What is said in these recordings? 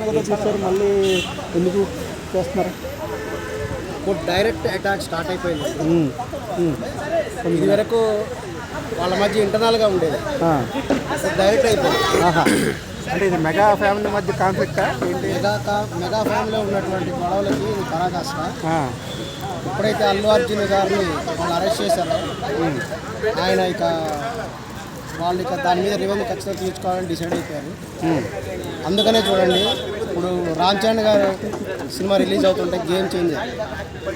మళ్ళీ ఎందుకు చేస్తున్నారు? ఇప్పుడు డైరెక్ట్ అటాక్ స్టార్ట్ అయిపోయింది. ఉమ్, ఉమ్, ఇది వరకు వాళ్ళ మధ్య ఇంటర్నల్గా ఉండేది. డైరెక్ట్ అయిపోయింది. అంటే ఇది మెగా ఫ్యామిలీ మధ్య కాన్ఫ్లిక్టా ఏంటి? మెగా మెగా ఫ్యామిలీలో ఉన్నటువంటి గొడవలకి ఇది పరాకాష్ట. ఎప్పుడైతే అల్లు అర్జున్ గారిని వాళ్ళు అరెస్ట్ చేశారో? ఆయన ఇక వాళ్ళు ఇక దాని మీద రివెన్యూ ఖచ్చితంగా తీర్చుకోవాలని డిసైడ్ అయిపోయారు. అందుకనే చూడండి ఇప్పుడు రామ్ చరణ్ గారు సినిమా రిలీజ్ అవుతుంటే గేమ్ చేంజర్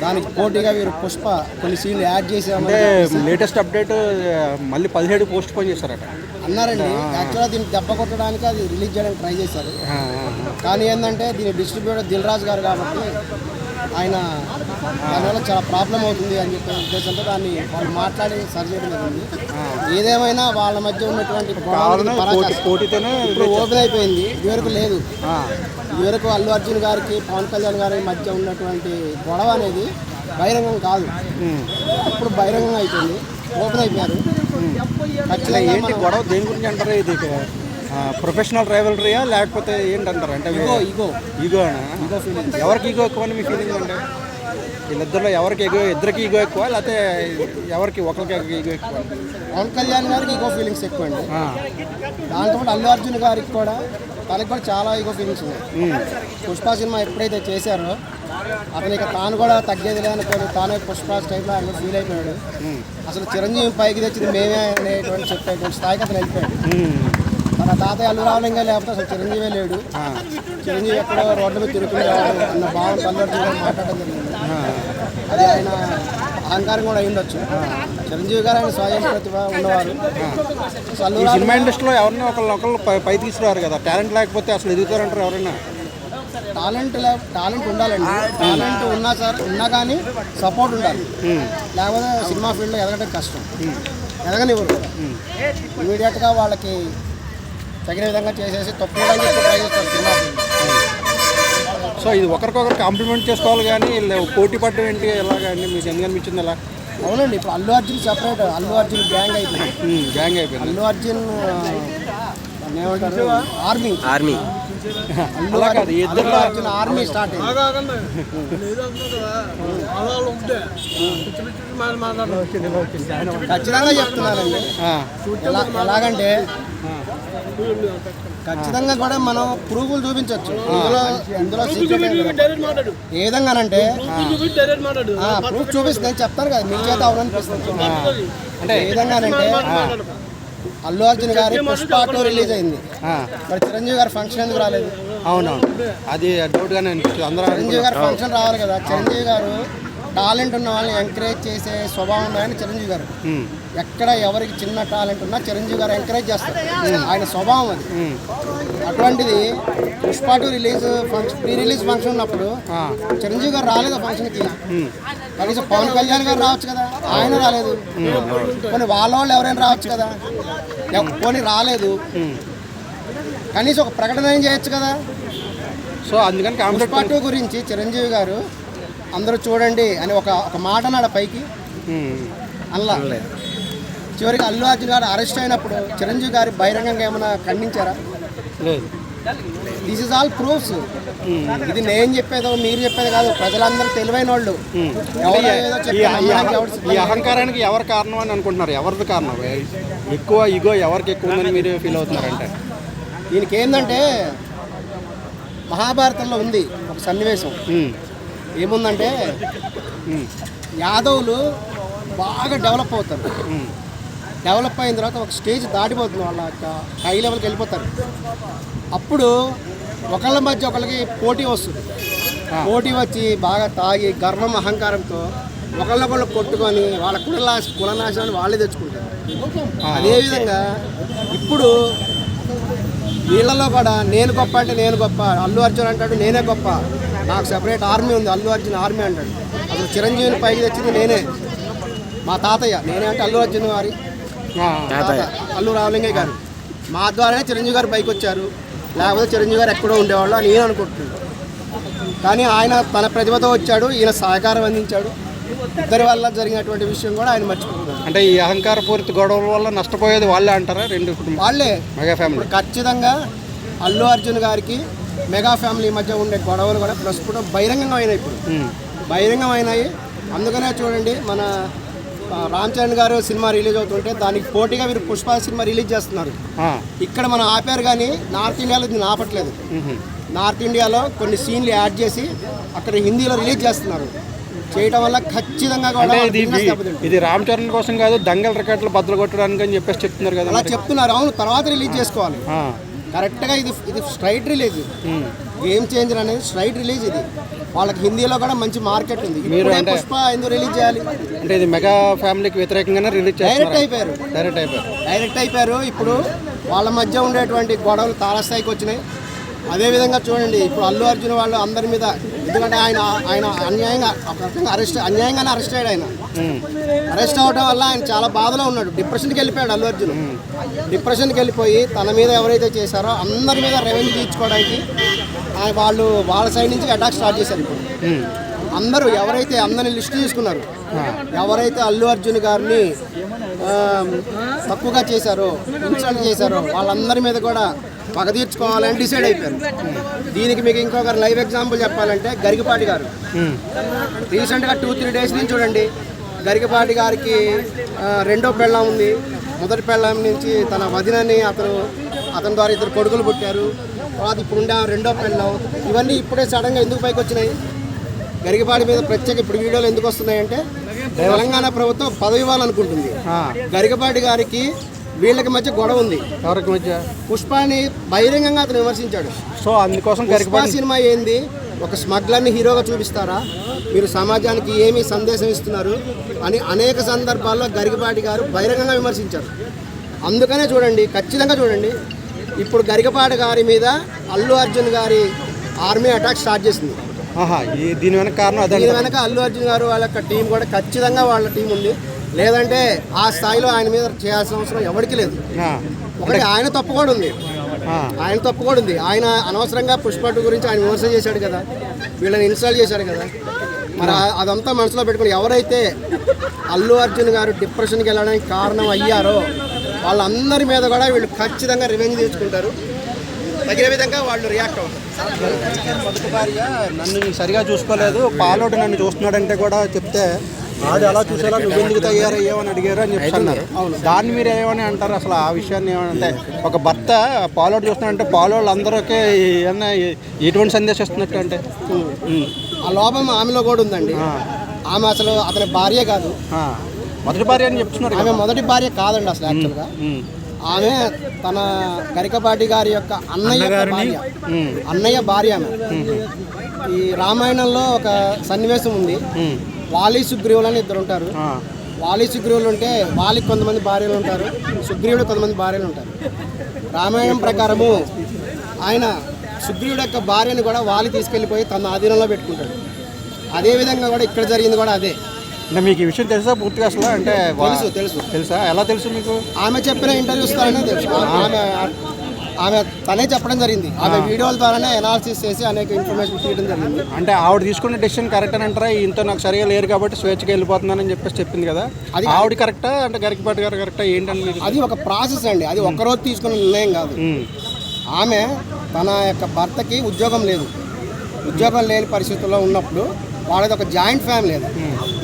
దానికి పోటీగా వీరు పుష్ప కొన్ని సీన్లు యాడ్ చేసామని అంటే లేటెస్ట్ అప్డేట్ మళ్ళీ పదిహేడు పోస్ట్ పోన్ చేశారట అన్నారండి యాక్చువల్గా దీన్ని దెబ్బ కొట్టడానికి అది రిలీజ్ చేయడానికి ట్రై చేశారు. కానీ ఏంటంటే దీని డిస్ట్రిబ్యూటర్ దిల్ రాజు గారు కాబట్టి ఆయన దానివల్ల చాలా ప్రాబ్లం అవుతుంది అని చెప్పే ఉద్దేశంతో దాన్ని వాళ్ళు మాట్లాడి సరి చేయడం జరిగింది. ఏదేమైనా వాళ్ళ మధ్య ఉన్నటువంటి ఇప్పుడు ఓపెన్ అయిపోయింది. ఇదివరకు లేదు. ఇదివరకు అల్లు అర్జున్ గారికి పవన్ కళ్యాణ్ గారి మధ్య ఉన్నటువంటి గొడవ అనేది బహిరంగం కాదు. ఇప్పుడు బహిరంగం అయిపోయింది. ఓపెన్ అయిపోయారు. ఏంటి గొడవ? దేని గురించి అంటారు ఇది ప్రొఫెషనల్ రైవలరీయా లేకపోతే ఏంటంటారు? అంటే ఇగో ఇగో ఈగోనా ఇగో ఫీలింగ్ ఎవరికి ఈగో ఎక్కువ అని మీ ఫీలింగ్ అంటే? వీళ్ళిద్దరిలో ఎవరికి ఈగో ఇద్దరికి ఈగో ఎక్కువ లేకపోతే ఎవరికి ఒకరికి ఈగో ఎక్కువ పవన్ కళ్యాణ్ గారికి ఈగో ఫీలింగ్స్ ఎక్కువ అండి. దాంతో అల్లు అర్జున్ గారికి కూడా తనకి కూడా చాలా ఈగో ఫీలింగ్స్ ఉన్నాయి. పుష్ప సినిమా ఎప్పుడైతే చేశారో అతను ఇక తాను కూడా తగ్గేది లేనుకొని తానే పుష్ప స్టైల్లో ఆయన ఫీల్ అయిపోయాడు. అసలు చిరంజీవి పైకి తెచ్చింది మేమే అనేటువంటి చెప్పేటువంటి స్థాయికి అతను వెళ్ళిపోయాడు. మన తాతయ్య అల్లు రావడంగా లేకపోతే అసలు చిరంజీవే లేడు. చిరంజీవి ఎక్కడో రోడ్ల మీద తిరుగుతున్నాడు అన్న భావం పల్లెటూరు గారు మాట్లాడడం జరిగింది. అది ఆయన అహంకారం కూడా అయి ఉండొచ్చు. చిరంజీవి గారు ఆయన స్వయం ప్రతిభ ఉన్నవారు. అల్లు సినిమా ఇండస్ట్రీలో ఎవరిని ఒకళ్ళు ఒకళ్ళు పై తీసుకురారు కదా. టాలెంట్ లేకపోతే అసలు ఎదుగుతారంటారు ఎవరైనా? టాలెంట్ లే టాలెంట్ ఉండాలండి. టాలెంట్ ఉన్నా సార్ ఉన్నా కానీ సపోర్ట్ ఉండాలి. లేకపోతే సినిమా ఫీల్డ్లో ఎదగడం కష్టం. ఎదగనివ్వరు. ఇమీడియట్గా వాళ్ళకి తగిన విధంగా చేసేసి తప్పు చెప్పి ట్రై చేస్తారు సినిమా సో ఇది ఒకరికొకరు కాంప్లిమెంట్ చేసుకోవాలి కానీ పోటీ పడడం ఏంటి ఎలాగండి మీకు ఎందుకు అనిపించింది అలా? అవునండి ఇప్పుడు అల్లు అర్జున్ సెపరేట్ అల్లు అర్జున్ గ్యాంగ్ అయిపోయింది. గ్యాంగ్ అయిపోయింది. అల్లు అర్జున్ ఆర్మీ ఆర్మీ అల్లు అర్జున్- ఇద్దరు- అర్జున్ ఆర్మీ స్టార్ట్ అయింది. ఖచ్చితంగా చెప్తున్నానండి. ఎలా ఎలాగంటే ఖచ్చితంగా కూడా మనం ప్రూఫ్లు చూపించవచ్చు ఇందులో ఇందులో ఏం విధంగానంటే ప్రూఫ్ చూపిస్తే నేను చెప్తాను కదా మీ చేత అవుననిపిస్తుంది అంటే ఏ విధంగానంటే అల్లు అర్జున్ గారి పుష్ప టూ రిలీజ్ అయింది. మరి చిరంజీవి గారి ఫంక్షన్ ఎందుకు రాలేదు? అవునవును. అది డౌట్గానే అందరూ చిరంజీవి గారి ఫంక్షన్ రావాలి కదా. చిరంజీవి గారు టాలెంట్ ఉన్న వాళ్ళని ఎంకరేజ్ చేసే స్వభావం ఉన్నాయని చిరంజీవి గారు. ఎక్కడ ఎవరికి చిన్న టాలెంట్ ఉన్నా చిరంజీవి గారు ఎంకరేజ్ చేస్తారు. ఆయన స్వభావం అది. అటువంటిది Pushpa two release function pre release function ఉన్నప్పుడు చిరంజీవి గారు రాలేదు ఫంక్షన్కి కనీసం పవన్ కళ్యాణ్ గారు రావచ్చు కదా ఆయన రాలేదు. కొన్ని వాళ్ళ వాళ్ళు ఎవరైనా రావచ్చు కదా పోనీ రాలేదు. కనీసం ఒక ప్రకటన ఏం చేయొచ్చు కదా? సో అందుకని పుష్ప టూ గురించి చిరంజీవి గారు అందరూ చూడండి అని ఒక ఒక మాట అన్నాడు పైకి. అల్లా. చివరికి అల్లు అర్జున్ గారు అరెస్ట్ అయినప్పుడు చిరంజీవి గారి బహిరంగంగా ఏమైనా ఖండించారా? లేదు. దిస్ ఇస్ ఆల్ ప్రూఫ్స్ ఇది నేను చెప్పేదో మీరు చెప్పేది కాదు ప్రజలందరూ తెలివైన వాళ్ళు ఈ. అహంకారానికి ఎవరు కారణం అని అనుకుంటున్నారు? ఎవరిది కారణం? ఎక్కువ ఇగో ఎవరికి ఎక్కువ ఉందని మీరు ఫీల్ అవుతున్నారంటే. దీనికి ఏంటంటే మహాభారతంలో ఉంది ఒక సన్నివేశం. ఏముందంటే యాదవులు బాగా డెవలప్ అవుతారు. డెవలప్ అయిన తర్వాత ఒక స్టేజ్ దాటిపోతుంది వాళ్ళ హై లెవెల్కి వెళ్ళిపోతారు. అప్పుడు ఒకళ్ళ మధ్య ఒకళ్ళకి పోటీ వస్తుంది. పోటీ వచ్చి బాగా తాగి గర్వం అహంకారంతో ఒకళ్ళొకళ్ళు కొట్టుకొని వాళ్ళ కుల కులనాశనాన్ని వాళ్ళే తెచ్చుకుంటారు. అదేవిధంగా ఇప్పుడు వీళ్ళలో కూడా నేను గొప్ప అంటే నేను గొప్ప అల్లు అర్జున్ అంటాడు నేనే గొప్ప. నాకు సెపరేట్ ఆర్మీ ఉంది. అల్లు అర్జున్ ఆర్మీ అంటాడు. అసలు చిరంజీవిని పైకి తెచ్చింది నేనే. మా తాతయ్య. నేనే అంటే అల్లు అర్జున్ గారి అల్లు రామలింగయ్య గారు. మా ద్వారానే చిరంజీవి గారు పైకి వచ్చారు. లేకపోతే చిరంజీవి గారు ఎక్కడో ఉండేవాళ్ళు అని నేను అనుకుంటున్నాను. కానీ ఆయన తన ప్రతిభతో వచ్చాడు. ఈయన సహకారం అందించాడు. ఇద్దరి వల్ల జరిగినటువంటి విషయం కూడా ఆయన మర్చిపోతున్నారు అంటే ఈ అహంకార పూరిత గొడవల వల్ల నష్టపోయేది వాళ్ళే అంటారా? రెండు కుటుంబం వాళ్ళే. Mega family. ఖచ్చితంగా అల్లు అర్జున్ గారికి మెగా ఫ్యామిలీ మధ్య ఉండే గొడవలు కూడా ప్రస్తుతం బహిరంగంగా అయినాయి ఇప్పుడు. బహిరంగం అయినాయి అందుకనే చూడండి మన రామ్ చరణ్ గారు సినిమా రిలీజ్ అవుతుంటే దానికి పోటీగా వీరు పుష్ప సినిమా రిలీజ్ చేస్తున్నారు. ఇక్కడ మనం ఆపారు కానీ నార్త్ ఇండియాలో దీన్ని ఆపట్లేదు. నార్త్ ఇండియాలో కొన్ని సీన్లు యాడ్ చేసి అక్కడ హిందీలో రిలీజ్ చేస్తున్నారు చేయటం వల్ల ఖచ్చితంగా కూడా ఇది రామ్ చరణ్ కోసం కాదు దంగల్ రికార్డులు బద్దలు కొట్టడానికి అని చెప్పేసి చెప్తున్నారు కదా అలా. చెప్తున్నారు అవును తర్వాత రిలీజ్ చేసుకోవాలి. కరెక్ట్గా ఇది ఇది స్ట్రైట్ రిలీజ్. గేమ్ చేంజర్ అనేది స్ట్రైట్ రిలీజ్ ఇది. వాళ్ళకి హిందీలో కూడా మంచి మార్కెట్ ఉంది. మీరు పుష్ప ఎందుకు రిలీజ్ చేయాలి? అంటే ఇది మెగా ఫ్యామిలీకి వ్యతిరేకంగానే రిలీజ్ డైరెక్ట్ అయిపోయారు. డైరెక్ట్ అయిపోయారు. డైరెక్ట్ అయిపోయారు. ఇప్పుడు వాళ్ళ మధ్య ఉండేటువంటి గొడవలు తారస్థాయికి వచ్చినాయి. అదేవిధంగా చూడండి ఇప్పుడు అల్లు అర్జున్ వాళ్ళు అందరి మీద ఎందుకంటే ఆయన ఆయన అన్యాయంగా ఒక రకంగా అరెస్ట్ అన్యాయంగానే అరెస్ట్ అయ్యాడు ఆయన. అరెస్ట్ అవడం వల్ల ఆయన చాలా బాధలో ఉన్నాడు. డిప్రెషన్కి వెళ్ళిపోయాడు అల్లు అర్జున్. డిప్రెషన్కి వెళ్ళిపోయి తన మీద ఎవరైతే చేశారో అందరి మీద రెవెన్యూ తీర్చుకోవడానికి ఆయన వాళ్ళు వాళ్ళ సైడ్ నుంచి అటాక్ స్టార్ట్ చేశారు ఇప్పుడు. ఉమ్. అందరూ ఎవరైతే అందరిని లిస్ట్ తీసుకున్నారు ఎవరైతే అల్లు అర్జున్ గారిని తక్కువగా చేశారో ఇన్సల్ట్ చేశారో వాళ్ళందరి మీద కూడా పగ తీర్చుకోవాలని డిసైడ్ అయిపోయారు. దీనికి మీకు ఇంకొక లైవ్ ఎగ్జాంపుల్ చెప్పాలంటే గరికపాటి గారు. రీసెంట్గా టూ త్రీ డేస్ నుంచి చూడండి గరికపాటి గారికి రెండో పెళ్ళం ఉంది. మొదటి పెళ్ళం నుంచి తన వదినని అతను అతని ద్వారా ఇద్దరు కొడుకులు పుట్టారు. తర్వాత ఇప్పుడు ఉండే రెండో పెళ్ళం. ఇవన్నీ ఇప్పుడే సడన్గా ఎందుకు పైకి వచ్చినాయి? గరికపాటి మీద ప్రత్యేక ఇప్పుడు వీడియోలు ఎందుకు వస్తున్నాయంటే తెలంగాణ ప్రభుత్వం పదవి ఇవ్వాలనుకుంటుంది. గరికపాటి గారికి వీళ్ళకి మధ్య గొడవ ఉంది. ఎవరికి మధ్య? పుష్పాని బహిరంగంగా అతను విమర్శించాడు. సో అందుకోసం పుష్ప సినిమా ఏంది? ఒక స్మగ్లర్ని హీరోగా చూపిస్తారా? మీరు సమాజానికి ఏమి సందేశం ఇస్తున్నారు? అని అనేక సందర్భాల్లో గరికపాటి గారు బహిరంగంగా విమర్శించారు. అందుకనే చూడండి ఖచ్చితంగా చూడండి ఇప్పుడు గరికపాటి గారి మీద అల్లు అర్జున్ గారి ఆర్మీ అటాక్ స్టార్ట్ చేసింది. దీని వెనక కారణం దీని వెనక అల్లు అర్జున్ గారు వాళ్ళ యొక్క టీం కూడా ఖచ్చితంగా వాళ్ళ టీం ఉంది. లేదంటే ఆ స్థాయిలో ఆయన మీద చేయాల్సిన అవసరం ఎవరికి లేదు. ఒకటి ఆయన తప్పు కూడా ఉంది. ఆయన తప్పు కూడా ఉంది ఆయన అనవసరంగా పుష్ప టూ గురించి ఆయన విమర్శ చేశాడు కదా వీళ్ళని ఇన్స్టాల్ చేశాడు కదా మరి అదంతా మనసులో పెట్టుకుని ఎవరైతే అల్లు అర్జున్ గారు డిప్రెషన్కి వెళ్ళడానికి కారణం అయ్యారో వాళ్ళందరి మీద కూడా వీళ్ళు ఖచ్చితంగా రివెంజ్ తీసుకుంటారు తగిన విధంగా వాళ్ళు రియాక్ట్ అవుతారు నన్ను సరిగా చూసుకోలేదు పాలోడు నన్ను చూస్తున్నాడంటే కూడా చెప్తే ఆడు అలా చూసేలా నువ్వు ఎందుకు తయారయ్యావు అని అడిగారు అని చెప్పి అన్నారు. దాన్ని మీరు ఏమని అంటారు? అసలు ఆ విషయాన్ని ఏమని అంటే ఒక భర్త పాలోడు చూస్తున్నాడంటే పాలోళ్ళు అందరికీ ఏమన్నా ఎటువంటి సందేశం ఇస్తున్నట్టు అంటే. ఆ లోపం ఆమెలో కూడా ఉందండి. ఆమె అసలు అతని భార్య కాదు. మొదటి భార్య అని చెప్తున్నారు ఆమె మొదటి భార్య కాదండి అసలు యాక్చువల్గా. ఆమె తన గరికపాటి గారి యొక్క అన్నయ్య భార్య. అన్నయ్య భార్య ఆమె. ఈ రామాయణంలో ఒక సన్నివేశం ఉంది. వాలి సుగ్రీవులు అని ఇద్దరు ఉంటారు. వాలి సుగ్రీవులు ఉంటే వాలికి కొంతమంది భార్యలు ఉంటారు సుగ్రీవుడు కొంతమంది భార్యలు ఉంటారు. రామాయణం ప్రకారము ఆయన సుగ్రీవుడు యొక్క భార్యను కూడా వాలి తీసుకెళ్ళిపోయి తన ఆధీనంలో పెట్టుకుంటాడు. అదే విధంగా కూడా ఇక్కడ జరిగింది కూడా అదే. అంటే మీకు ఈ విషయం తెలుసా పూర్తిగా అసలు? అంటే తెలుసు తెలుసు. తెలుసా? ఎలా తెలుసు మీకు? ఆమె చెప్పిన ఇంటర్వ్యూస్ తెలుసు. ఆమె ఆమె తనే చెప్పడం జరిగింది. ఆమె వీడియోల ద్వారానే అనాలిసిస్ చేసి అనేక ఇన్ఫర్మేషన్ తీయడం జరిగింది. అంటే ఆవిడ తీసుకున్న డెసిషన్ కరెక్ట్ అని అంటారా? ఇంత నాకు సరిగా లేరు కాబట్టి స్వేచ్ఛగా వెళ్ళిపోతున్నానని చెప్పేసి చెప్పింది కదా. అది- ఆవిడ కరెక్టా అంటే గరికపాటి గారు కరెక్టా ఏంటని మీకు అది ఒక ప్రాసెస్ అండి. అది ఒక్కరోజు తీసుకున్న నిర్ణయం కాదు. ఆమె తన యొక్క భర్తకి ఉద్యోగం లేదు. ఉద్యోగం లేని పరిస్థితుల్లో ఉన్నప్పుడు వాళ్ళది ఒక జాయింట్ ఫ్యామిలీ అది.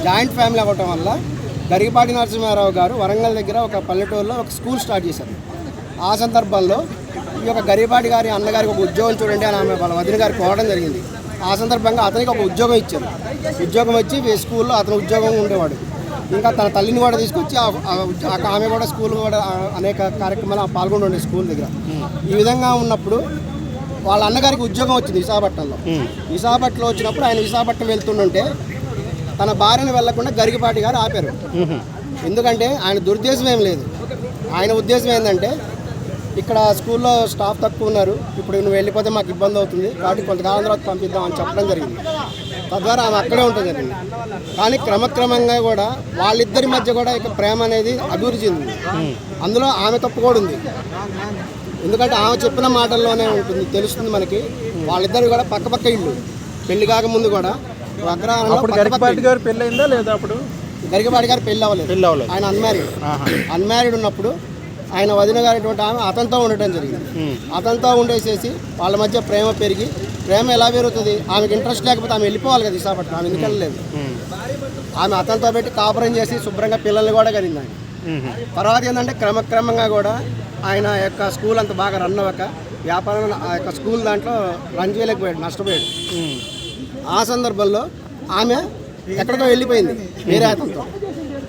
జాయింట్ ఫ్యామిలీ అవ్వటం వల్ల గరికపాటి నరసింహారావు గారు వరంగల్ దగ్గర ఒక పల్లెటూరులో ఒక స్కూల్ స్టార్ట్ చేశారు. ఆ సందర్భంలో ఈ యొక్క గరికపాటి గారి అన్నగారికి ఒక ఉద్యోగం చూడండి అని ఆమె వాళ్ళ వదిన గారికి కోవడం జరిగింది. ఆ సందర్భంగా అతనికి ఒక ఉద్యోగం ఇచ్చారు. ఉద్యోగం వచ్చి స్కూల్లో అతను ఉద్యోగం ఉండేవాడు. ఇంకా తన తల్లిని కూడా తీసుకొచ్చి ఆమె కూడా స్కూల్ కూడా అనేక కార్యక్రమాలు పాల్గొని ఉండే స్కూల్ దగ్గర. ఈ విధంగా ఉన్నప్పుడు వాళ్ళ అన్నగారికి ఉద్యోగం వచ్చింది విశాఖపట్నంలో. విశాఖపట్నంలో వచ్చినప్పుడు ఆయన విశాఖపట్నం వెళ్తుంటే తన భార్యను వెళ్ళకుండా గరికపాటి గారు ఆపారు. ఎందుకంటే ఆయన దురుద్దేశం ఏం లేదు. ఆయన ఉద్దేశం ఏంటంటే ఇక్కడ స్కూల్లో స్టాఫ్ తక్కువ ఉన్నారు. ఇప్పుడు నువ్వు వెళ్ళిపోతే మాకు ఇబ్బంది అవుతుంది. కాబట్టి కొంతకాలం తర్వాత పంపిద్దాం అని చెప్పడం జరిగింది. తద్వారా ఆమె అక్కడే ఉంటుంది జరిగింది కానీ క్రమక్రమంగా కూడా వాళ్ళిద్దరి మధ్య కూడా ఇక ప్రేమ అనేది అభివృద్ధి చెందింది. అందులో ఆమె తప్పు కూడా ఉంది. ఎందుకంటే ఆమె చెప్పిన మాటల్లోనే ఉంటుంది. తెలుస్తుంది మనకి. వాళ్ళిద్దరు కూడా పక్క పక్క ఇల్లు పెళ్ళి కాకముందు కూడా అగ్రహారంలో గారు పెళ్ళి అయిందా లేదా అప్పుడు? గరికపాటి గారు పెళ్ళి అవ్వలేదు. పెళ్ళి అవ్వలేదు. ఆయన అన్మ్యారీడ్. అన్మ్యారీడ్ ఉన్నప్పుడు ఆయన వదిన గారిటువంటి ఆమె అతనితో ఉండటం జరిగింది. అతనితో ఉండేసేసి వాళ్ళ మధ్య ప్రేమ పెరిగి ప్రేమ ఎలా పెరుగుతుంది ఆమెకి ఇంట్రెస్ట్ లేకపోతే ఆమె వెళ్ళిపోవాలి కదా విశాఖపట్నం ఆమె ఎందుకు వెళ్ళలేదు. ఆమె అతనితో పెట్టి కాపురం చేసి శుభ్రంగా పిల్లల్ని కూడా కలిగింది. తర్వాత ఏంటంటే క్రమక్రమంగా కూడా ఆయన యొక్క స్కూల్ అంత బాగా రన్ అవ్వక వ్యాపారం ఆ యొక్క స్కూల్ దాంట్లో రన్ చేయలేకపోయాడు నష్టపోయాడు. ఆ సందర్భంలో ఆమె ఎక్కడికో వెళ్ళిపోయింది వేరే అతనితో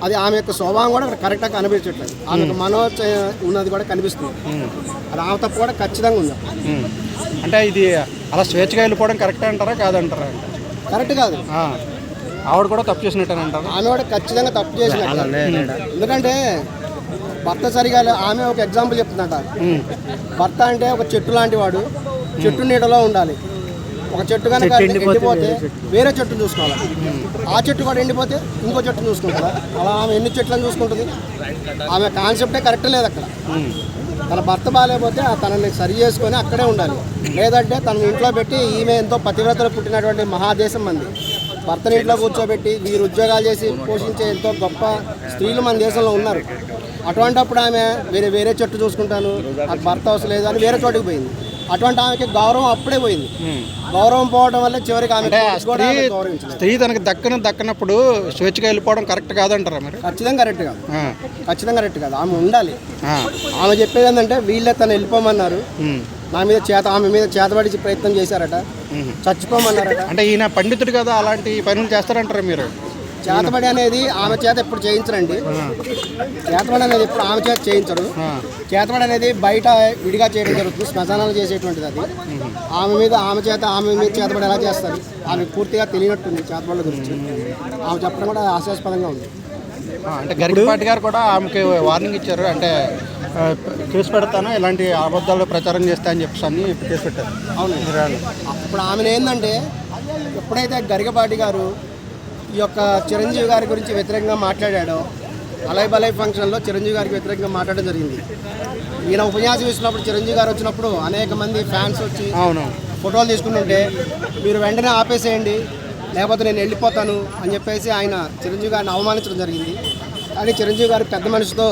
అది ఆమె యొక్క స్వభావం కూడా అక్కడ కరెక్ట్గా కనిపించట్లేదు. ఆమె యొక్క మనోచ ఉన్నది కూడా కనిపిస్తుంది. అది ఆమె తప్పు కూడా ఖచ్చితంగా ఉంది. అంటే ఇది అలా స్వేచ్ఛగా వెళ్ళిపోవడం కరెక్ట్ అంటారా కాదంటారా? కరెక్ట్ కాదు. ఆ. ఆవిడ కూడా తప్పు చేసినట్టని అంటారా ఆమె కూడా ఖచ్చితంగా తప్పు చేసినట్టు. ఎందుకంటే భర్త సరిగా ఆమె ఒక ఎగ్జాంపుల్ చెప్తుందట. భర్త అంటే ఒక చెట్టు లాంటి వాడు. చెట్టు నీడలో ఉండాలి. ఒక చెట్టు కనుక ఎండిపోతే వేరే చెట్టు చూసుకోవాలి? ఆ చెట్టు కూడా ఎండిపోతే ఇంకో చెట్టు చూసుకుంటుందా అలా ఆమె ఎన్ని చెట్లను చూసుకుంటుంది? ఆమె కాన్సెప్టే కరెక్ట్ లేదు అక్కడ. తన భర్త బాగాలేకపోతే తనని సరి చేసుకొని అక్కడే ఉండాలి. లేదంటే తన ఇంట్లో పెట్టి ఈమె ఎంతో పతివ్రతలు పుట్టినటువంటి మహాదేశం మంది. భర్తని ఇంట్లో కూర్చోబెట్టి వీరు ఉద్యోగాలు చేసి పోషించే ఎంతో గొప్ప స్త్రీలు మన దేశంలో ఉన్నారు. అటువంటప్పుడు ఆమె వేరే వేరే చెట్టు చూసుకుంటాను. నాకు భర్త అవసరం లేదు అని వేరే చోటుకి పోయింది. అటువంటి ఆమెకి గౌరవం అప్పుడే పోయింది. గౌరవం పోవడం వల్ల చివరికి ఆమె స్త్రీ తనకు దక్కన దక్కనప్పుడు స్వేచ్ఛగా వెళ్ళిపోవడం కరెక్ట్ కాదంటారా మరి ఖచ్చితంగా కరెక్ట్ కాదు. ఖచ్చితంగా కరెక్ట్ కాదు ఆమె ఉండాలి. ఆమె చెప్పేది ఏంటంటే వీళ్ళే తను వెళ్ళిపోమన్నారు. నా మీద చేత ఆమె మీద చేతబడి ప్రయత్నం చేశారట. చచ్చిపోమన్నారట అంటే ఈయన పండితుడు కదా అలాంటి పనులు చేస్తారంటారా మీరు చేతబడి అనేది ఆమె చేత ఎప్పుడు చేయించరండి. చేతబడి అనేది ఎప్పుడు ఆమె చేత చేయించరు. చేతబడి అనేది బయట విడిగా చేయడం జరుగుతుంది శ్మశానాలు చేసేటువంటిది అది. ఆమె మీద ఆమె చేత ఆమె మీద చేతబడి ఎలా చేస్తారు? ఆమె పూర్తిగా తెలియనట్టుంది చేతబడుల గురించి. ఆమె చెప్పడం కూడా హాస్యాస్పదంగా ఉంది. అంటే గరికపాటి గారు కూడా ఆమెకి వార్నింగ్ ఇచ్చారు. అంటే కేసు పెడతాను? ఇలాంటి అబద్ధాలు ప్రచారం చేస్తా అని చెప్పేసి అని కేసు పెట్టారు. అవును ఇప్పుడు ఆమెను ఏంటంటే ఎప్పుడైతే గరికపాటి గారు ఈ యొక్క చిరంజీవి గారి గురించి వ్యతిరేకంగా మాట్లాడాడో. అలై బలై ఫంక్షన్లో చిరంజీవి గారికి వ్యతిరేకంగా మాట్లాడడం జరిగింది. ఈయన ఉపన్యాసం ఇచ్చినప్పుడు చిరంజీవి గారు వచ్చినప్పుడు అనేక మంది ఫ్యాన్స్ వచ్చి అవును. ఫోటోలు తీసుకుంటుంటే మీరు వెంటనే ఆపేసేయండి లేకపోతే నేను వెళ్ళిపోతాను అని చెప్పేసి ఆయన చిరంజీవి గారిని అవమానించడం జరిగింది. కానీ చిరంజీవి గారు పెద్ద మనిషితో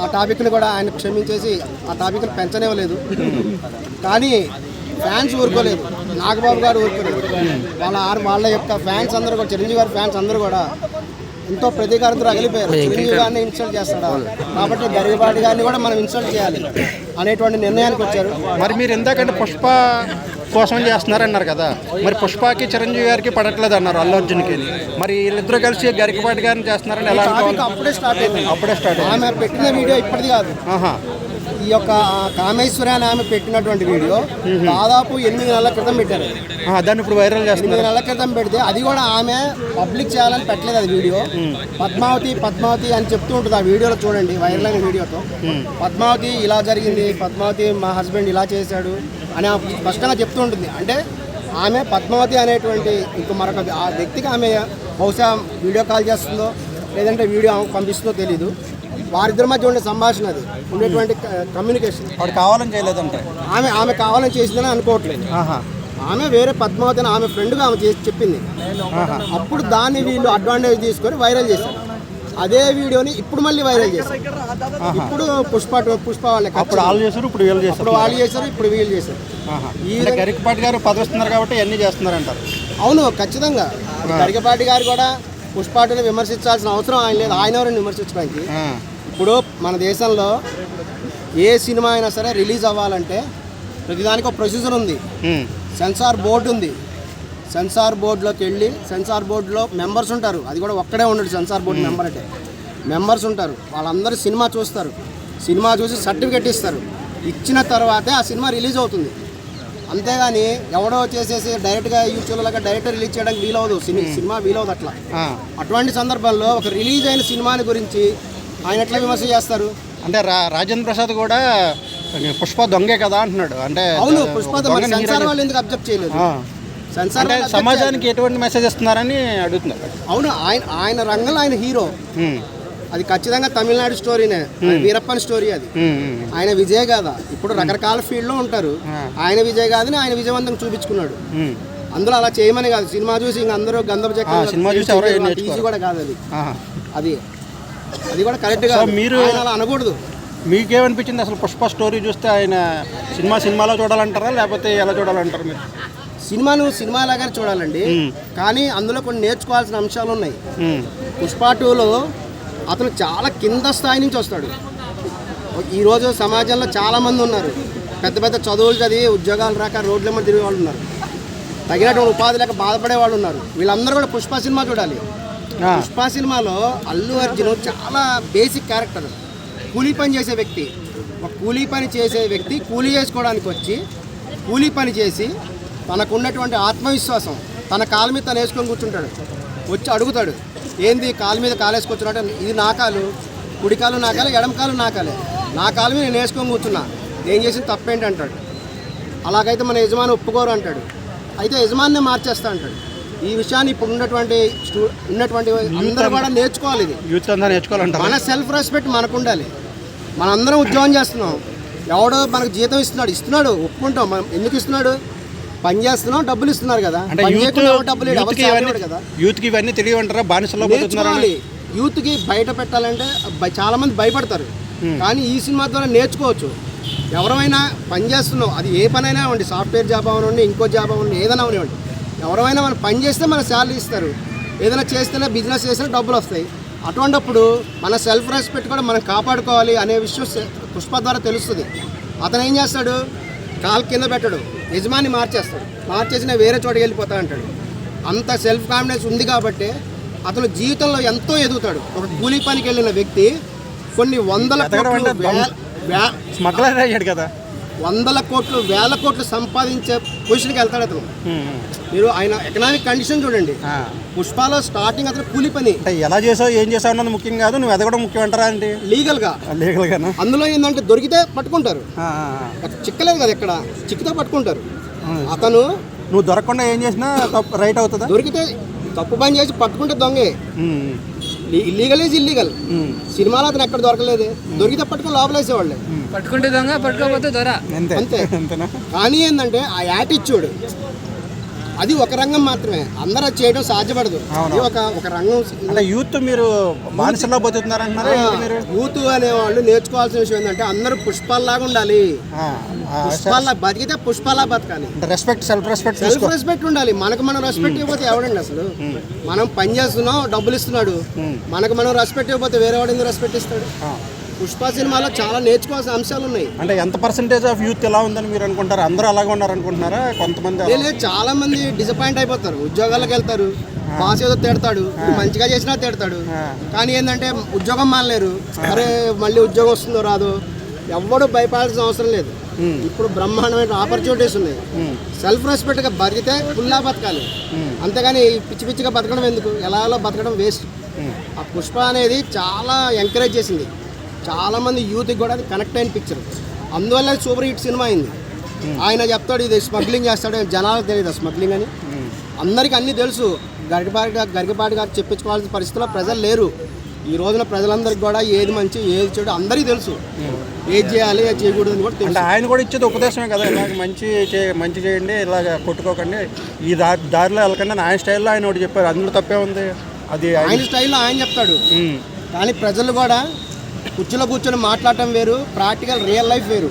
ఆ టాపిక్ని కూడా ఆయన క్షమించేసి ఆ టాపిక్ని పెంచనివ్వలేదు. కానీ ఫ్యాన్స్ ఊరుకోలేదు. నాగబాబు గారు ఊరుకోలేదు. వాళ్ళ ఆరు- వాళ్ళ యొక్క ఫ్యాన్స్ అందరూ కూడా చిరంజీవి గారి ఫ్యాన్స్ అందరూ కూడా ఎంతో ప్రతీకారంతో రగిలిపోయారు. చిరంజీవి గారిని ఇన్సల్ట్ చేస్తాడా? కాబట్టి గరిబాటి గారిని కూడా మనం ఇన్సల్ట్ చేయాలి అనేటువంటి నిర్ణయానికి వచ్చారు. మరి మీరు ఎందుకంటే పుష్ప కోసం చేస్తున్నారన్నారు కదా. మరి పుష్పకి చిరంజీవి గారికి పడట్లేదు అన్నారు అల్లు అర్జున్కి. మరి వీళ్ళిద్దరూ కలిసి గరికపాటి గారిని చేస్తున్నారని ఎలా అప్పుడే స్టార్ట్ అయింది. అప్పుడే స్టార్ట్ అయింది. ఆమె పెట్టిన వీడియో ఇప్పటిది కాదు. ఆహా. ఈ యొక్క కామేశ్వరి అని ఆమె పెట్టినటువంటి వీడియో దాదాపు ఎనిమిది నెలల క్రితం పెట్టారు. దాన్ని ఇప్పుడు వైరల్ ఎనిమిది చేస్తున్నారు. నెలల క్రితం పెడితే అది కూడా ఆమె పబ్లిక్ చేయాలని పెట్టలేదు అది వీడియో. పద్మావతి పద్మావతి అని చెప్తూ ఉంటుంది ఆ వీడియోలో చూడండి వైరల్ అయిన వీడియోతో. పద్మావతి ఇలా జరిగింది పద్మావతి మా హస్బెండ్ ఇలా చేశాడు అని ఆమె స్పష్టంగా చెప్తూ ఉంటుంది. అంటే ఆమె పద్మావతి అనేటువంటి ఇంకో మరొక ఆ వ్యక్తికి ఆమె బహుశా వీడియో కాల్ చేస్తుందో లేదంటే వీడియో ఆమెకు పంపిస్తుందో తెలీదు. వారిద్దరి మధ్య ఉండే సంభాషణ అది. ఉండేటువంటి కమ్యూనికేషన్ వాడు కావాలని చేయలేదంట ఆమె ఆమె కావాలని చేసిందని అనుకోవట్లేదు. ఆమె వేరే పద్మావతి ఆమె ఫ్రెండ్గా ఆమె చేసి చెప్పింది. అప్పుడు దాన్ని వీళ్ళు అడ్వాంటేజ్ తీసుకొని వైరల్ చేశారు. అదే వీడియోని ఇప్పుడు మళ్ళీ వైరల్ చేశారు. ఇప్పుడు పుష్ప పుష్ప వాళ్ళకి అప్పుడు వాళ్ళు చేశారు ఇప్పుడు వీళ్ళు చేశారు. అప్పుడు వాళ్ళు చేశారు ఇప్పుడు వీళ్ళు చేశారు. ఈ గరికపాటి గారు పదవిస్తున్నారు కాబట్టి అన్నీ చేస్తున్నారంటారు. అవును ఖచ్చితంగా. గరికపాటి గారు కూడా పుష్పాటుని విమర్శించాల్సిన అవసరం ఆయన లేదు. ఆయన ఎవరిని విమర్శించడానికి. ఇప్పుడు మన దేశంలో ఏ సినిమా అయినా సరే రిలీజ్ అవ్వాలంటే ప్రతిదానికి ఒక ప్రొసీజర్ ఉంది. సెన్సార్ బోర్డు ఉంది. సెన్సార్ బోర్డులోకి వెళ్ళి సెన్సార్ బోర్డులో మెంబర్స్ ఉంటారు. అది కూడా ఒక్కడే ఉండడు సెన్సార్ బోర్డు మెంబర్ అంటే. మెంబర్స్ ఉంటారు. వాళ్ళందరూ సినిమా చూస్తారు. సినిమా చూసి సర్టిఫికెట్ ఇస్తారు. ఇచ్చిన తర్వాతే ఆ సినిమా రిలీజ్ అవుతుంది. అంతేగాని ఎవడో చేసేసి డైరెక్ట్గా యూట్యూబ్లో డైరెక్ట్ రిలీజ్ చేయడానికి వీలవదు. సినీ సినిమా వీలవదు అట్లా. అటువంటి సందర్భంలో ఒక రిలీజ్ అయిన సినిమాని గురించి ఆయన ఎట్లా విమర్శ చేస్తారు? అంటే రా రాజేంద్ర ప్రసాద్ కూడా పుష్ప దొంగే కదా అంటున్నాడు. అంటే అవును పుష్ప వాళ్ళు ఎందుకు అబ్జెక్ట్ చేయలేదు? అంటే సమాజానికి ఎటువంటి మెసేజ్ ఇస్తున్నారని అడుగుతున్నారు. అవును ఆయన ఆయన రంగంలో ఆయన హీరో. అది ఖచ్చితంగా తమిళనాడు స్టోరీనే. వీరప్పన్ స్టోరీ అది. ఆయన విజయ్ గాథ ఇప్పుడు రకరకాల ఫీల్డ్లో ఉంటారు. ఆయన విజయ్ గాథని ఆయన విజయవంతం చూపించుకున్నాడు. అందులో అలా చేయమని కాదు. సినిమా చూసి ఇంక అందరూ గంధపు చెక్క సినిమా చూసి కూడా కాదు అది. అది అది కూడా కరెక్ట్గా సో మీరు- అనకూడదు. మీకేమనిపించింది అసలు పుష్ప స్టోరీ చూస్తే ఆయన సినిమా సినిమాలో చూడాలంటారా లేకపోతే ఎలా చూడాలంటారు మీరు? సినిమాను సినిమా లాగానే చూడాలండి. కానీ అందులో కొన్ని నేర్చుకోవాల్సిన అంశాలు ఉన్నాయి. పుష్ప టూలో అతను చాలా కింద స్థాయి నుంచి వస్తాడు. ఈరోజు సమాజంలో చాలామంది ఉన్నారు. పెద్ద పెద్ద చదువులు చదివి ఉద్యోగాలు రాక రోడ్ల మీద తిరిగే వాళ్ళు ఉన్నారు. తగినటువంటి ఉపాధి లేక బాధపడే వాళ్ళు ఉన్నారు. వీళ్ళందరూ కూడా పుష్ప సినిమా చూడాలి. పుష్ప సినిమాలో అల్లు అర్జున్ చాలా బేసిక్ క్యారెక్టర్ కూలీ పని చేసే వ్యక్తి. ఒక కూలీ పని చేసే వ్యక్తి కూలీ చేసుకోవడానికి వచ్చి కూలీ పని చేసి తనకున్నటువంటి ఆత్మవిశ్వాసం తన కాలు మీద తను వేసుకొని కూర్చుంటాడు. వచ్చి అడుగుతాడు ఏంది కాలు మీద కాలు వేసుకొచ్చున్నాడు ఇది నా కాలు. కుడి కాలు నా కాలు ఎడమ కాలు నా కాలే. నా కాలు మీద నేను వేసుకొని కూర్చున్నా. నేను చేసిన తప్పేంటి? అంటాడు. అలాగైతే మన యజమాని ఒప్పుకోరు అంటాడు. అయితే యజమానినే మార్చేస్తా అంటాడు. ఈ విషయాన్ని ఇప్పుడు ఉన్నటువంటి ఉన్నటువంటి అందరూ కూడా నేర్చుకోవాలి ఇది. యూత్ అంతా నేర్చుకోవాలంటారా. మన సెల్ఫ్ రెస్పెక్ట్ మనకు ఉండాలి మనందరం ఉద్యోగం చేస్తున్నాం. ఎవడో మనకు జీతం ఇస్తున్నాడు ఇస్తున్నాడు ఒప్పుకుంటాం. మనం ఎందుకు ఇస్తున్నాడు? పని చేస్తున్నాం డబ్బులు ఇస్తున్నారు కదా. డబ్బులు యూత్కి ఇవన్నీ కదా? యూత్కి ఇవన్నీ తెలియమంటారా బానిసలో బతుకుతున్నారని నేర్చుకోవాలి. యూత్కి బయట పెట్టాలంటే చాలా మంది భయపడతారు. కానీ ఈ సినిమా ద్వారా నేర్చుకోవచ్చు. ఎవరైనా పని చేస్తున్నాం అది ఏ పనైనా అవ్వండి సాఫ్ట్వేర్ జాబ్ అవనివ్వండి ఇంకో జాబ్ అవ్వండి ఏదైనా అవనివ్వండి. ఎవరైనా మనం పని చేస్తే మన శాలరీ ఇస్తారు. ఏదైనా చేస్తేనే బిజినెస్ చేస్తే డబ్బులు వస్తాయి. అటువంటప్పుడు మన సెల్ఫ్ రెస్పెక్ట్ కూడా మనం కాపాడుకోవాలి అనే విషయం పుష్ప ద్వారా తెలుస్తుంది. అతను ఏం చేస్తాడు? కాలు కింద పెట్టడు. యజమాని మార్చేస్తాడు. మార్చేసి నేను వేరే చోటకి వెళ్ళిపోతా అంటాడు. అంత సెల్ఫ్ కాన్ఫిడెన్స్ ఉంది కాబట్టి అతను జీవితంలో ఎంతో ఎదుగుతాడు. ఒక కూలీ పనికి వెళ్ళిన వ్యక్తి కొన్ని వందల స్మగ్లర్ అయ్యాడు కదా. వందల కోట్లు వేల కోట్లు సంపాదించే పొజిషన్కి వెళ్తాడు అతను. మీరు ఆయన ఎకనామిక్ కండిషన్ చూడండి. పుష్పాలో స్టార్టింగ్ అతను కూలీ పని. అంటే ఎలా చేసావు ఏం చేసావు అన్నది ముఖ్యం కాదు నువ్వు ఎదగడం ముఖ్యం అంటారా అండి? లీగల్గా లీగల్గానా అందులో ఏంటంటే దొరికితే పట్టుకుంటారు. చిక్కలేదు కదా ఇక్కడ చిక్కితే పట్టుకుంటారు. అతను నువ్వు దొరకకుండా ఏం చేసినా తప్పు రైట్ అవుతుందా? దొరికితే తప్పు పని చేసి పట్టుకుంటే దొంగే. ఇల్లీగల్ ఈజ్ ఇల్లీగల్ సినిమాలో అతను ఎక్కడ దొరకలేదు. దొరికితే పట్టుకొని లోపలేసేవాళ్ళే. పట్టుకుంటే దొంగ పట్టుకోకపోతే దొర. అంతే. కానీ ఏంటంటే ఆ యాటిట్యూడ్ అది ఒక రంగం మాత్రమే. అందరూ అది చేయడం సాధ్యపడదు. ఒక ఒక రంగం. అంటే యూత్ మీరు బానిసల్లో బతుకుతున్నారంటున్నారా యూత్ అనేవాళ్ళు నేర్చుకోవాల్సిన విషయం ఏంటంటే అందరూ పుష్పాల్లాగా ఉండాలి. పుష్పాల్లా బతికితే పుష్పాలా బతకాలి. Respect self respect self respect ఉండాలి. మనకు మనం రెస్పెక్ట్ ఇవ్వకపోతే ఎవడండి అసలు? మనం పని చేస్తున్నాం డబ్బులు ఇస్తున్నాడు. మనకు మనం రెస్పెక్ట్ ఇవ్వకపోతే వేరే వాడు ఎందుకు రెస్పెక్ట్ ఇస్తాడు. పుష్ప సినిమాలో చాలా నేర్చుకోవాల్సిన అంశాలు ఉన్నాయి. అంటే ఎంత పర్సంటేజ్ ఆఫ్ యూత్ ఎలా ఉందని మీరు అనుకుంటారు? అందరూ అలాగే ఉన్నారు అనుకుంటున్నారా? కొంతమంది లేదు చాలా మంది డిసప్పాయింట్ అయిపోతారు. ఉద్యోగాలకు వెళ్తారు. బాస్ ఏదో తిడతాడు. మంచిగా చేసినా తిడతాడు. కానీ ఏంటంటే ఉద్యోగం మానలేరు. అరే మళ్ళీ ఉద్యోగం వస్తుందో రాదో ఎవ్వడు భయపడాల్సిన అవసరం లేదు. ఇప్పుడు బ్రహ్మాండమైన ఆపర్చునిటీస్ ఉన్నాయి. సెల్ఫ్ రెస్పెక్ట్గా బతికితే ఫుల్లా బతకాలి. అంతేగాని పిచ్చి పిచ్చిగా బతకడం ఎందుకు? ఎలా ఎలా బతకడం వేస్ట్. ఆ పుష్ప అనేది చాలా ఎంకరేజ్ చేసింది. చాలా మంది యూత్కి కూడా అది కనెక్ట్ అయిన పిక్చర్ అందువల్ల సూపర్ హిట్ సినిమా అయింది. ఆయన చెప్తాడు ఇది స్మగ్లింగ్ చేస్తాడు జనాలకు తెలియదు స్మగ్లింగ్ అని? అందరికీ అన్నీ తెలుసు. గరికపాటి గారు గరికపాటి గారు చెప్పించుకోవాల్సిన పరిస్థితిలో ప్రజలు లేరు. ఈ రోజున ప్రజలందరికీ కూడా ఏది మంచి ఏది చెడు అందరికీ తెలుసు. ఏది చేయాలి ఏది చేయకూడదు అని కూడా అంటే ఆయన కూడా ఇచ్చేది ఉపదేశమే కదా ఇలాగ మంచి చే మంచి చేయండి ఇలాగ కొట్టుకోకండి. ఈ దారి దారిలో వెళ్ళకండి ఆయన స్టైల్లో ఆయన ఒకటి చెప్పారు. అందులో తప్పే ఉంది. అది ఆయన స్టైల్లో ఆయన చెప్తాడు. కానీ ప్రజలు కూడా కుర్చీలో కూర్చొని మాట్లాడటం వేరు ప్రాక్టికల్ రియల్ లైఫ్ వేరు.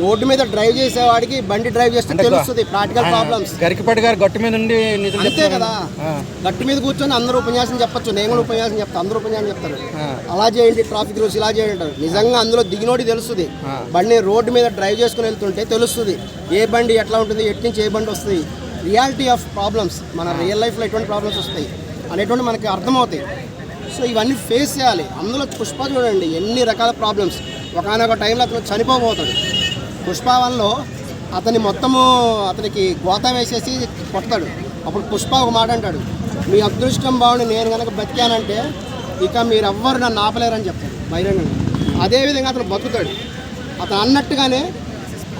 రోడ్డు మీద డ్రైవ్ చేసేవాడికి బండి డ్రైవ్ చేస్తే తెలుస్తుంది ప్రాక్టికల్ ప్రాబ్లమ్స్ గరికపాటి గారు గట్టు మీద ఉండి అంతే. కదా. గట్టి మీద కూర్చొని అందరూ ఉపన్యాసం చెప్పొచ్చు. నేను కూడా ఉపన్యాసం చెప్తాను అందరూ ఉపన్యాసం చెప్తారు. అలా చేయండి ట్రాఫిక్ రూల్స్ ఇలా చేయండి నిజంగా అందులో దిగినోడి తెలుస్తుంది. బండి రోడ్డు మీద డ్రైవ్ చేసుకుని వెళ్తుంటే తెలుస్తుంది. ఏ బండి ఎట్లా ఉంటుంది ఎటు నుంచి ఏ బండి వస్తుంది. రియాలిటీ ఆఫ్ ప్రాబ్లమ్స్ మన రియల్ లైఫ్లో ఎటువంటి ప్రాబ్లమ్స్ వస్తాయి అనేటువంటి మనకి అర్థమవుతాయి. సో ఇవన్నీ ఫేస్ చేయాలి. అందులో పుష్ప చూడండి ఎన్ని రకాల ప్రాబ్లమ్స్ ఒకనొక టైంలో అతను చనిపోబోతాడు. పుష్ప వన్లో అతని మొత్తము అతనికి గోత వేసేసి కొడతాడు. అప్పుడు పుష్ప ఒక మాట అంటాడు మీ అదృష్టం బాగుండి నేను కనుక బతికానంటే ఇక మీరు ఎవ్వరు నన్ను ఆపలేరని చెప్తాడు బహిరంగంగా. అదేవిధంగా అతను బతుకుతాడు. అతను అన్నట్టుగానే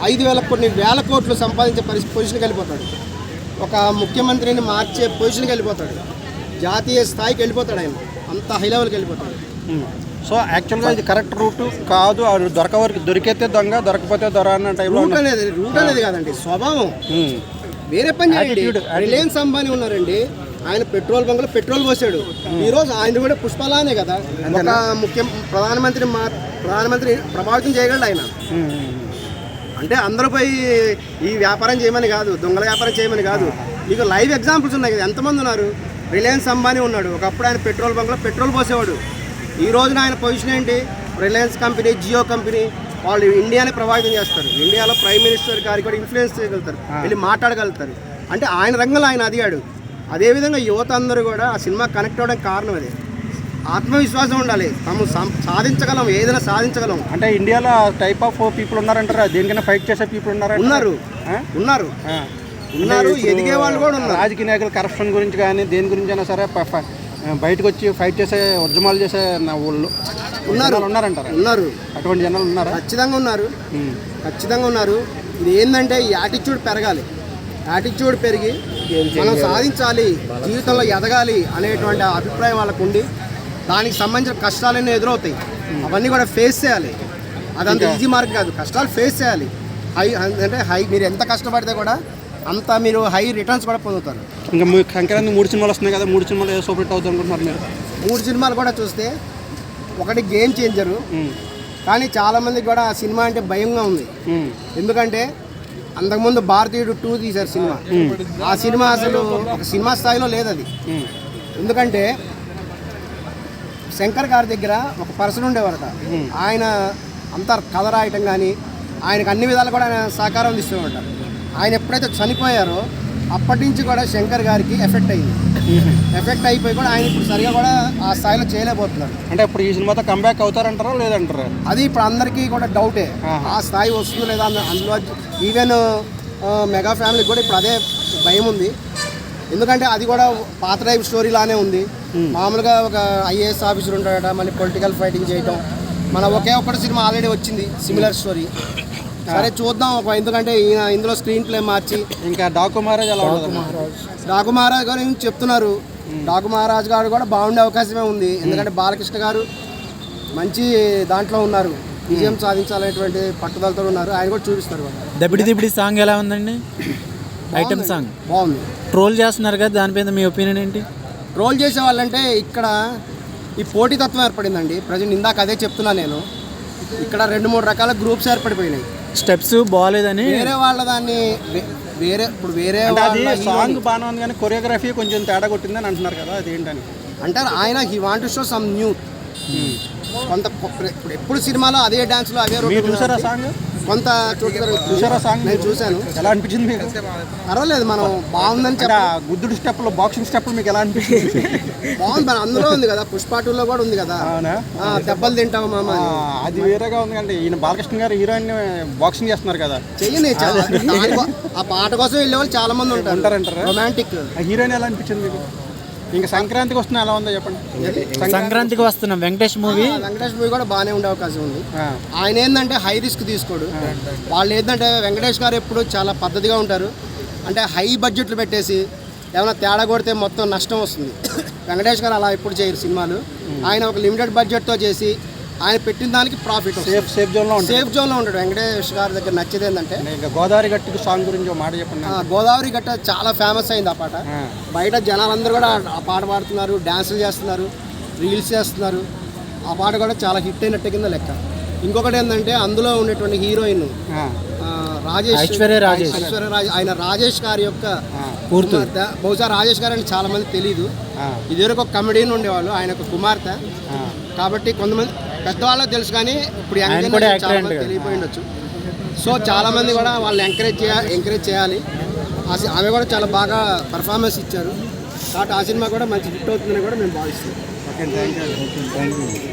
ఐదు వేల కొన్ని వేల కోట్లు సంపాదించే పరిస్థితి పొజిషన్కి వెళ్ళిపోతాడు. ఒక ముఖ్యమంత్రిని మార్చే పొజిషన్కి వెళ్ళిపోతాడు. జాతీయ స్థాయికి వెళ్ళిపోతాడు ఆయన. అంత హై లెవెల్కి వెళ్ళిపోతాడు. ఉమ్. సో యాక్చువల్గా ఇది కరెక్ట్ రూట్ కాదు. అది దొరక వరకు దొరికితే దొంగ దొరకపోతే దొర అన్న టైంలో రూట్ అనేది రూట్ అనేది కాదండి స్వభావం. వేరే పని చేయండి. రిలయన్స్ అంబానీ ఉన్నారండి. ఆయన పెట్రోల్ బంకులో పెట్రోల్ పోసాడు. ఈ రోజు ఆయన కూడా పుష్పలానే కదా. ఒక ముఖ్య ప్రధానమంత్రి మా ప్రధానమంత్రి ప్రభావితం చేయగలడు ఆయన. అంటే అందరూ పోయి ఈ వ్యాపారం చేయమని కాదు దొంగల వ్యాపారం చేయమని కాదు. మీకు లైవ్ ఎగ్జాంపుల్స్ ఉన్నాయి కదా ఎంతమంది ఉన్నారు? రిలయన్స్ అంబానీ ఉన్నాడు. ఒకప్పుడు ఆయన పెట్రోల్ బంక్లో పెట్రోల్ పోసేవాడు. ఈ రోజున ఆయన పొజిషన్ ఏంటి? రిలయన్స్ కంపెనీ జియో కంపెనీ వాళ్ళు ఇండియాని ప్రభావితం చేస్తారు. ఇండియాలో ప్రైమ్ మినిస్టర్ గారికి కూడా ఇన్ఫ్లుయెన్స్ చేయగలుగుతారు. వెళ్ళి మాట్లాడగలుగుతారు. అంటే ఆయన రంగంలో ఆయన అదిగాడు. అదేవిధంగా యువత అందరూ కూడా ఆ సినిమా కనెక్ట్ అవ్వడానికి కారణం అదే. ఆత్మవిశ్వాసం ఉండాలి. తాము సాధించగలం ఏదైనా సాధించగలం. అంటే ఇండియాలో టైప్ ఆఫ్ పీపుల్ ఉన్నారంటారా? దేనికైనా ఫైట్ చేసే పీపుల్ ఉన్నారా. ఉన్నారు? ఉన్నారు. ఉన్నారు ఎదిగే వాళ్ళు కూడా ఉన్నారు. రాజకీయ నాయకులు కరప్షన్ గురించి కానీ దేని గురించి అయినా సరే బయటకు వచ్చి ఫైట్ చేసే ఉద్యమాలు చేసే నా ఊళ్ళు ఉన్నారు. ఉన్నారంటారా? ఉన్నారు. అటువంటి జనాలు ఉన్నారా? ఖచ్చితంగా ఉన్నారు. ఖచ్చితంగా ఉన్నారు. ఇది ఏంటంటే ఈ యాటిట్యూడ్ పెరగాలి. యాటిట్యూడ్ పెరిగి మనం సాధించాలి జీవితంలో ఎదగాలి అనేటువంటి అభిప్రాయం వాళ్ళకు ఉండి దానికి సంబంధించిన కష్టాలన్నీ ఎదురవుతాయి. అవన్నీ కూడా ఫేస్ చేయాలి. అదంత ఈజీ మార్క్ కాదు. కష్టాలు ఫేస్ చేయాలి. హై అంటే హై మీరు ఎంత కష్టపడితే కూడా అంత మీరు హై రిటర్న్స్ కూడా పొందుతారు. ఇంకా మీ సంక్రాంతి మూడు సినిమాలు వస్తున్నాయి కదా మూడు సినిమాలు ఏదో సూపర్ హిట్ అవుతుంది అనుకుంటున్నారు మీరు. మూడు సినిమాలు కూడా చూస్తే ఒకటి గేమ్ చేంజరు. కానీ చాలామందికి కూడా ఆ సినిమా అంటే భయంగా ఉంది. ఎందుకంటే అంతకుముందు భారతీయుడు టూ తీశారు సినిమా. ఆ సినిమా అసలు ఒక సినిమా స్థాయిలో లేదు అది. ఎందుకంటే శంకర్ గారి దగ్గర ఒక పర్సన్ ఉండేవారట. ఆయన అంతా కథ రాయటం కానీ ఆయనకు అన్ని విధాలు కూడా ఆయన సహకారం అందిస్తూనే ఆయన ఎప్పుడైతే చనిపోయారో అప్పటి నుంచి కూడా శంకర్ గారికి ఎఫెక్ట్ అయింది. ఎఫెక్ట్ అయిపోయి కూడా ఆయన ఇప్పుడు సరిగా కూడా ఆ స్థాయిలో చేయలేకపోతున్నారు అంటే ఇప్పుడు ఈ సినిమాతో కంబ్యాక్ అవుతారంటారా లేదంటారా? అది ఇప్పుడు అందరికీ కూడా డౌటే. ఆ స్థాయి వస్తుందో లేదా అందులో ఈవెన్ మెగా ఫ్యామిలీకి కూడా ఇప్పుడు అదే భయం ఉంది. ఎందుకంటే అది కూడా పాత టైప్ స్టోరీ లానే ఉంది. మామూలుగా ఒక ఐఏఎస్ ఆఫీసర్ ఉంటాడట మళ్ళీ పొలిటికల్ ఫైటింగ్ చేయటం. మన ఒకే ఒక్కటి సినిమా ఆల్రెడీ వచ్చింది సిమిలర్ స్టోరీ సరే చూద్దాం. ఒక ఎందుకంటే ఈయన ఇందులో స్క్రీన్ ప్లే మార్చి ఇంకా డాకు మహారాజ్ ఎలా ఉండదు. డాకు మహారాజ్ గారు చెప్తున్నారు? డాకు మహారాజ్ గారు కూడా బాగుండే అవకాశమే ఉంది. ఎందుకంటే బాలకృష్ణ గారు మంచి దాంట్లో ఉన్నారు. విజయం సాధించాలనేటువంటి పట్టుదలతో ఉన్నారు. ఆయన కూడా చూపిస్తారు. దబిడి దిబిడి సాంగ్ ఎలా ఉందండి? Item song. బాగుంది. ట్రోల్ చేస్తున్నారు కదా దానిపైన మీ ఒపీనియన్ ఏంటి? రోల్ చేసే వాళ్ళంటే ఇక్కడ ఈ పోటీతత్వం ఏర్పడిందండి. ప్రజెంట్ ఇందాక అదే చెప్తున్నా నేను. ఇక్కడ రెండు మూడు రకాల గ్రూప్స్ ఏర్పడిపోయినాయి. స్టెప్స్ బాగాలేదని వేరే వాళ్ళ దాన్ని వే- వేరే ఇప్పుడు వేరే అది సాంగ్ బాగానే ఉంది కానీ కొరియోగ్రఫీ కొంచెం తేడా కొట్టిందని అంటున్నారు కదా అది ఏంటని అంటారు ఆయన he want to show some new కొంత ఇప్పుడు ఎప్పుడు సినిమాలో అదే డాన్స్లో అదే చూసారా. సాంగ్ కొంత చూసారా సాంగ్ నేను చూశాను. ఎలా అనిపించింది మీకు? పర్వాలేదు మనం బాగుందని అంటే చెప్ప గుద్దుడు స్టెప్లు బాక్సింగ్ స్టెప్లు మీకు ఎలా అనిపించింది? బాగుంది మన అందులో ఉంది కదా పుష్ప టూలో కూడా ఉంది కదా. దెబ్బలు తింటావు మామ అది వేరేగా ఉంది కండి ఈయన బాలకృష్ణ గారు హీరోయిన్ బాక్సింగ్ చేస్తున్నారు కదా. చెయ్యని ఆ పాట కోసం వెళ్ళే వాళ్ళు చాలా మంది ఉంటారు. ఉంటారంటారా? రొమాంటిక్. హీరోయిన్ ఎలా అనిపించింది మీకు? ఇంకా సంక్రాంతికి వస్తున్నా ఎలా ఉందో చెప్పండి. సంక్రాంతికి వస్తున్నాం వెంకటేష్ మూవీ? వెంకటేష్ మూవీ కూడా బాగానే ఉండే అవకాశం ఉంది. ఆయన ఏంటంటే హై రిస్క్ తీసుకోడు. వాళ్ళు ఏంటంటే వెంకటేష్ గారు ఎప్పుడు చాలా పద్ధతిగా ఉంటారు. అంటే హై బడ్జెట్లు పెట్టేసి ఏమైనా తేడా కొడితే మొత్తం నష్టం వస్తుంది. వెంకటేష్ గారు అలా ఎప్పుడు చేయరు సినిమాలు. ఆయన ఒక లిమిటెడ్ బడ్జెట్తో చేసి ఆయన పెట్టిన దానికి ప్రాఫిట్ సేఫ్ సేఫ్ జోన్లో సేఫ్ జోన్లో ఉంటాడు వెంకటేష్ గారి దగ్గర నచ్చేది ఏంటంటే గోదావరి గట్టుకు సాంగ్ గురించి మాట చెప్పండి గోదావరి గట్ట చాలా ఫేమస్ అయింది ఆ పాట. బయట జనాలందరూ కూడా ఆ పాట పాడుతున్నారు డ్యాన్సులు చేస్తున్నారు రీల్స్ చేస్తున్నారు. ఆ పాట కూడా చాలా హిట్ అయినట్టు కింద లెక్క. ఇంకొకటి ఏంటంటే అందులో ఉండేటువంటి హీరోయిన్ రాజేష్ ఐశ్వర్య రాజేష్. ఐశ్వర్య రాజేష్ ఆయన రాజేష్ గారి యొక్క కుమార్తె. బహుశా రాజేష్ గారు అని చాలా మంది తెలియదు ఇదివరకు ఒక కమెడియన్ ఉండేవాళ్ళు ఆయన ఒక కుమార్తె. కాబట్టి కొంతమంది పెద్దవాళ్ళకి తెలుసు కానీ ఇప్పుడు యంగ్ ఆయన కూడా జనరేషన్ చాలా actor మంది అంట. తెలియపోయి ఉండొచ్చు. సో చాలా మంది కూడా వాళ్ళు ఎంకరేజ్ చేయాలి ఎంకరేజ్ చేయాలి. ఆ సి- ఆమె కూడా చాలా బాగా పర్ఫార్మెన్స్ ఇచ్చారు. కాబట్టి ఆ సినిమా కూడా మంచి హిట్ అవుతుందని కూడా మేము భావిస్తున్నాం. Okay thank you